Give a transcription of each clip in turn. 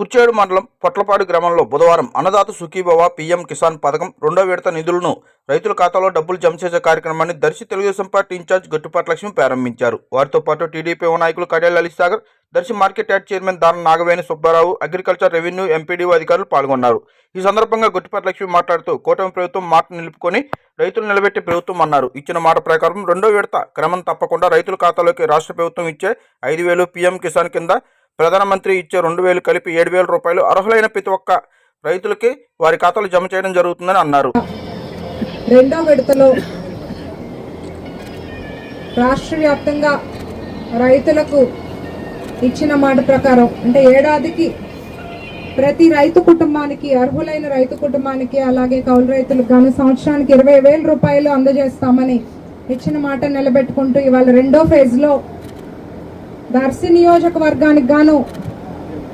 కుర్చేడు మండలం పొట్లపాడు గ్రామంలో బుధవారం అన్నదాత సుఖీభవ పీఎం కిసాన్ పథకం రెండో విడత నిధులను రైతుల ఖాతాలో డబ్బులు జమ చేసే కార్యక్రమాన్ని దర్శి తెలుగుదేశం పార్టీ ఇన్ఛార్జ్ గట్టుపాటి లక్ష్మి ప్రారంభించారు. వారితో పాటు టీడీపీ నాయకులు Kadiyal Lalit Sagar Darsi market yard chairman Dana Nagaveni Subbarao agriculture revenue MPDO అధికారులు పాల్గొన్నారు. ఈ సందర్భంగా గొట్టిపాటి లక్ష్మి మాట్లాడుతూ కూటమి ప్రభుత్వం మాట నిలుపుకొని రైతులు నిలబెట్టే ప్రభుత్వం అన్నారు. ఇచ్చిన మాట ప్రకారం రెండో విడత క్రమం తప్పకుండా రైతుల ఖాతాలోకి రాష్ట్ర ప్రభుత్వం ఇచ్చే ఐదు వేలు పీఎం కిసాన్ కింద ప్రధానమంత్రి ఇచ్చే రెండు వేలు కలిపి ఏడు వేల రూపాయలు అర్హులైన ప్రతి ఒక్క రైతులకి వారి ఖాతాలు జమ చేయడం జరుగుతుందని అన్నారు. రెండో విడతలో రాష్ట్ర వ్యాప్తంగా రైతులకు ఇచ్చిన మాట ప్రకారం అంటే ఏడాదికి ప్రతి రైతు కుటుంబానికి అర్హులైన రైతు కుటుంబానికి అలాగే కౌలు రైతులకు గాను సంవత్సరానికి ఇరవై వేల రూపాయలు అందజేస్తామని ఇచ్చిన మాట నిలబెట్టుకుంటూ ఇవాళ రెండో ఫేజ్లో దర్శి నియోజకవర్గానికి గాను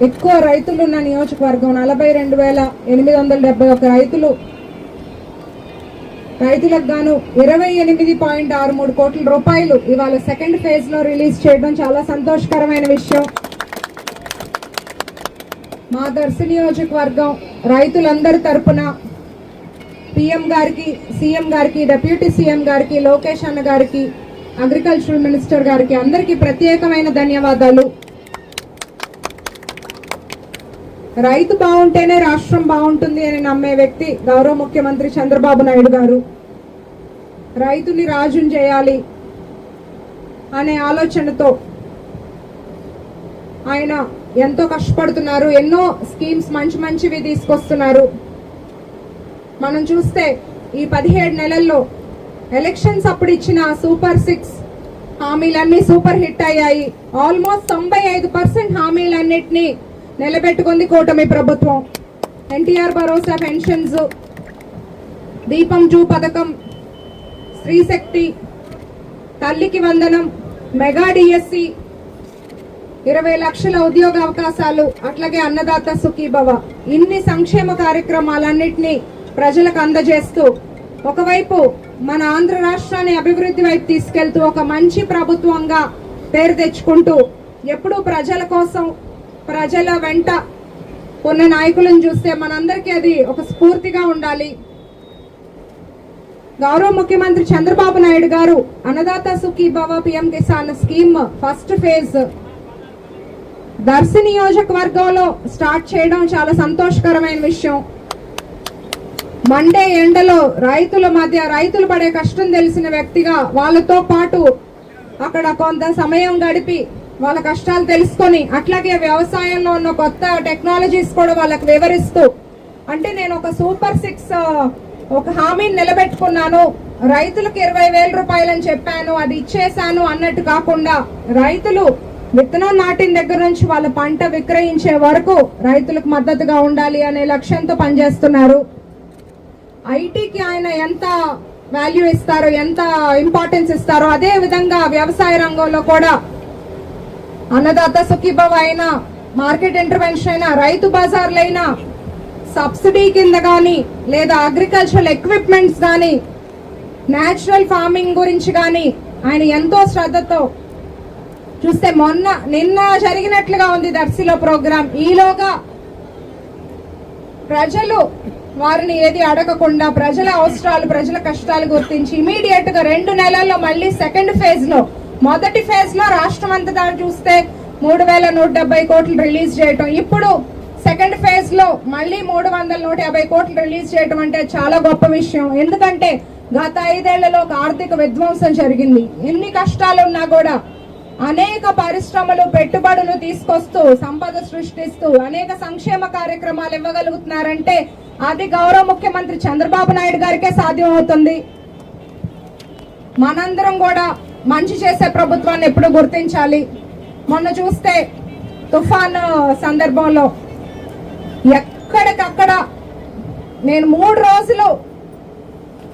ఎక్కువ రైతులు ఉన్న నియోజకవర్గం నలభై రెండు వేల ఎనిమిది వందల డెబ్బై ఒక రైతులు. రైతులకు గాను ఇరవై ఎనిమిది పాయింట్ ఆరు మూడు కోట్ల రూపాయలు ఇవాళ సెకండ్ ఫేజ్లో రిలీజ్ చేయడం చాలా సంతోషకరమైన విషయం. మా దర్శి నియోజకవర్గం రైతులందరి తరపున పిఎం గారికి సీఎం గారికి డెప్యూటీ సీఎం గారికి లోకేష్ అన్న గారికి అగ్రికల్చరల్ మినిస్టర్ గారికి అందరికీ ప్రత్యేకమైన ధన్యవాదాలు. రైతు బాగుంటేనే రాష్ట్రం బాగుంటుంది అని నమ్మే వ్యక్తి గౌరవ ముఖ్యమంత్రి చంద్రబాబు నాయుడు గారు. రైతుని రాజుని చేయాలి అనే ఆలోచనతో ఆయన ఎంతో కష్టపడుతున్నారు. ఎన్నో స్కీమ్స్ మంచి మంచివి తీసుకొస్తున్నారు. మనం చూస్తే ఈ పదిహేడు నెలల్లో ఎలక్షన్స్ అప్పుడు ఇచ్చిన సూపర్ సిక్స్ హామీలన్నీ సూపర్ హిట్ అయ్యాయి. ఆల్మోస్ట్ తొంభై ఐదు పర్సెంట్ హామీలన్నిటినీ నిలబెట్టుకుంది కూటమి ప్రభుత్వం. ఎన్టీఆర్ భరోసా పెన్షన్స్ దీపం జూ పథకం స్త్రీశక్తి తల్లికి వందనం మెగా డిఎస్సి ఇరవై లక్షల ఉద్యోగ అవకాశాలు అట్లాగే అన్నదాత సుఖీభవ. ఇన్ని సంక్షేమ కార్యక్రమాలన్నింటినీ ప్రజలకు అందజేస్తూ ఒకవైపు మన ఆంధ్ర రాష్ట్రాన్ని అభివృద్ధి వైపు తీసుకెళ్తూ ఒక మంచి ప్రభుత్వంగా పేరు తెచ్చుకుంటూ ఎప్పుడూ ప్రజల కోసం ప్రజల వెంట ఉన్న నాయకులను చూస్తే మనందరికీ అది ఒక స్ఫూర్తిగా ఉండాలి. గౌరవ ముఖ్యమంత్రి చంద్రబాబు నాయుడు గారు Annadata Sukhi Bhava PM Kisan scheme first phase Darsi నియోజకవర్గంలో స్టార్ట్ చేయడం చాలా సంతోషకరమైన విషయం. మండే ఎండలో రైతుల మధ్య రైతులు పడే కష్టం తెలిసిన వ్యక్తిగా వాళ్ళతో పాటు అక్కడ కొంత సమయం గడిపి వాళ్ళ కష్టాలు తెలుసుకొని అట్లాగే వ్యవసాయంలో ఉన్న కొత్త టెక్నాలజీస్ కూడా వాళ్ళకి వివరిస్తూ అంటే నేను ఒక సూపర్ సిక్స్ ఒక హామీని నిలబెట్టుకున్నాను. రైతులకు ఇరవై వేల రూపాయలు అని చెప్పాను అది ఇచ్చేసాను అన్నట్టు కాకుండా రైతులు విత్తనం నాటిన దగ్గర నుంచి వాళ్ళ పంట విక్రయించే వరకు రైతులకు మద్దతుగా ఉండాలి అనే లక్ష్యంతో పనిచేస్తున్నారు. ఐటీకి ఆయన ఎంత వాల్యూ ఇస్తారో ఎంత ఇంపార్టెన్స్ ఇస్తారో అదే విధంగా వ్యవసాయ రంగంలో కూడా అన్నదాత సుఖీభవ అయినా మార్కెట్ ఇంటర్వెన్షన్ అయినా రైతు బజార్లైనా సబ్సిడీ కింద కానీ లేదా అగ్రికల్చరల్ ఎక్విప్మెంట్స్ కానీ నేచురల్ ఫార్మింగ్ గురించి కానీ ఆయన ఎంతో శ్రద్ధతో చూస్తే మొన్న నిన్న జరిగినట్లుగా ఉంది దర్శిలో ప్రోగ్రాం ఈలోగా ప్రజలు వారిని ఏది అడగకుండా ప్రజల అవసరాలు ప్రజల కష్టాలు గుర్తించి ఇమీడియట్గా రెండు నెలల్లో మళ్ళీ సెకండ్ ఫేజ్లో మొదటి ఫేజ్లో రాష్ట్రం అంతటా చూస్తే మూడు వేల నూట డెబ్బై కోట్లు రిలీజ్ చేయటం. ఇప్పుడు సెకండ్ ఫేజ్లో మళ్ళీ మూడు వందల నూట యాభై కోట్లు రిలీజ్ చేయటం అంటే చాలా గొప్ప విషయం. ఎందుకంటే గత ఐదేళ్ళలో ఒక ఆర్థిక విధ్వంసం జరిగింది. ఎన్ని కష్టాలు ఉన్నా కూడా అనేక పరిశ్రమలు పెట్టుబడులు తీసుకొస్తూ సంపద సృష్టిస్తూ అనేక సంక్షేమ కార్యక్రమాలు ఇవ్వగలుగుతున్నారంటే అది గౌరవ ముఖ్యమంత్రి చంద్రబాబు నాయుడు గారికే సాధ్యం అవుతుంది మనందరం కూడా మంచి చేసే ప్రభుత్వాన్ని ఎప్పుడు గుర్తించాలి. మొన్న చూస్తే తుఫాన్ సందర్భంలో ఎక్కడికక్కడ నేను మూడు రోజులు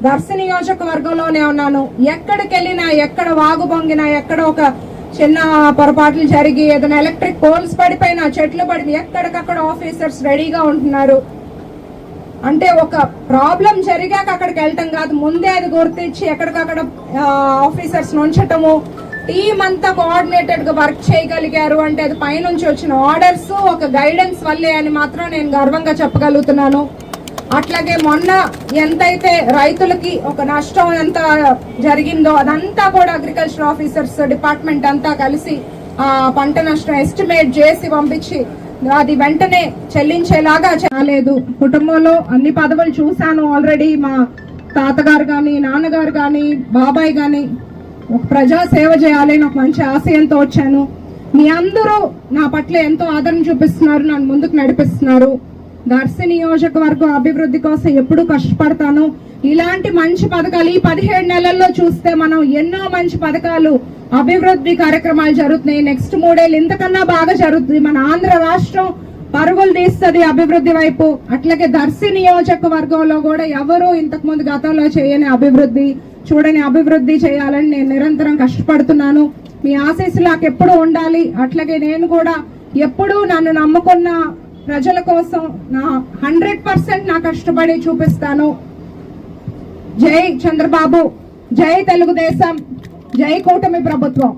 దర్శి నియోజకవర్గంలోనే ఉన్నాను. ఎక్కడికి వెళ్ళినా ఎక్కడ వాగు పొంగినా ఎక్కడ ఒక చిన్న పొరపాట్లు జరిగి ఏదైనా ఎలక్ట్రిక్ పోల్స్ పడిపోయినా చెట్లు పడిన ఎక్కడికక్కడ ఆఫీసర్స్ రెడీగా ఉంటున్నారు. అంటే ఒక ప్రాబ్లం జరిగాక అక్కడికి వెళ్ళటం కాదు ముందే అది గుర్తించి ఎక్కడికక్కడ ఆఫీసర్స్ ఉంచటము టీం అంతా కోఆర్డినేటెడ్గా వర్క్ చేయగలిగారు. అంటే అది పైనుంచి వచ్చిన ఆర్డర్స్ ఒక గైడెన్స్ వల్లే అని మాత్రం నేను గర్వంగా చెప్పగలుగుతున్నాను. అట్లాగే మొన్న ఎంతైతే రైతులకి ఒక నష్టం ఎంత జరిగిందో అదంతా కూడా అగ్రికల్చర్ ఆఫీసర్స్ డిపార్ట్మెంట్ అంతా కలిసి ఆ పంట నష్టం ఎస్టిమేట్ చేసి పంపించి అది వెంటనే చెల్లించేలాగా చేయలేదు. కుటుంబంలో అన్ని పదవులు చూశాను ఆల్రెడీ మా తాతగారు కానీ నాన్నగారు కానీ బాబాయ్ కానీ ఒక ప్రజా సేవ చేయాలి నాకు మంచి ఆశయంతో వచ్చాను. మీ అందరూ నా పట్ల ఎంతో ఆదరణ చూపిస్తున్నారు నన్ను ముందుకు నడిపిస్తున్నారు. దర్శి నియోజకవర్గం అభివృద్ధి కోసం ఎప్పుడూ కష్టపడతాను. ఇలాంటి మంచి పథకాలు ఈ పదిహేడు నెలల్లో చూస్తే మనం ఎన్నో మంచి పథకాలు అభివృద్ధి కార్యక్రమాలు జరుగుతున్నాయి. నెక్స్ట్ మూడేళ్ళు ఇంతకన్నా బాగా జరుగుతుంది. మన ఆంధ్ర రాష్ట్రం పరుగులు తీస్తుంది అభివృద్ధి వైపు. అట్లాగే దర్శి నియోజకవర్గంలో కూడా ఎవరు ఇంతకు ముందు గతంలో చేయని అభివృద్ధి చూడని అభివృద్ధి చేయాలని నేను నిరంతరం కష్టపడుతున్నాను. మీ ఆశీస్సు నాకు ఎప్పుడు ఉండాలి. అట్లాగే నేను కూడా ఎప్పుడూ నన్ను నమ్ముకున్న ప్రజల కోసం నా హండ్రెడ్ పర్సెంట్ నా కష్టపడి చూపిస్తాను. జై చంద్రబాబు జై తెలుగుదేశం జై కూటమి ప్రభుత్వం.